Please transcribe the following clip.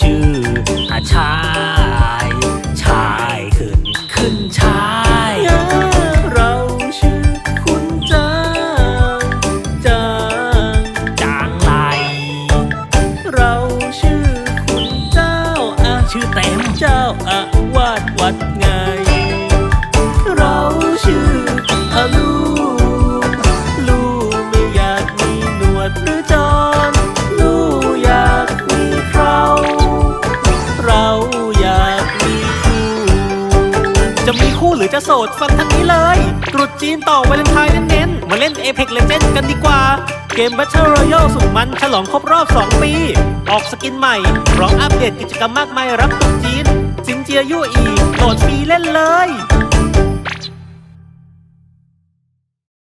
ชื่ออาชาย ชายขึ้นขึ้นชาย เราชื่อคุณจางจางจางไหลเราชื่อคุณเจ้าอาชื่อเต็มเจ้าอาวาสวัดงาน จะมีคู่หรือจะโสดฟังทางนี้เลย ตรุษจีนต่อวาเลนไทน์เน้นๆ มาเล่น Apex Legends กันดีกว่า เกม Battle Royale สุดมัน ฉลองครบรอบ 2 ปี ออกสกินใหม่พร้อมอัปเดตกิจกรรมมากมายรับตรุษจีน สินเจียยู่อีโหลดฟรีเล่นเลย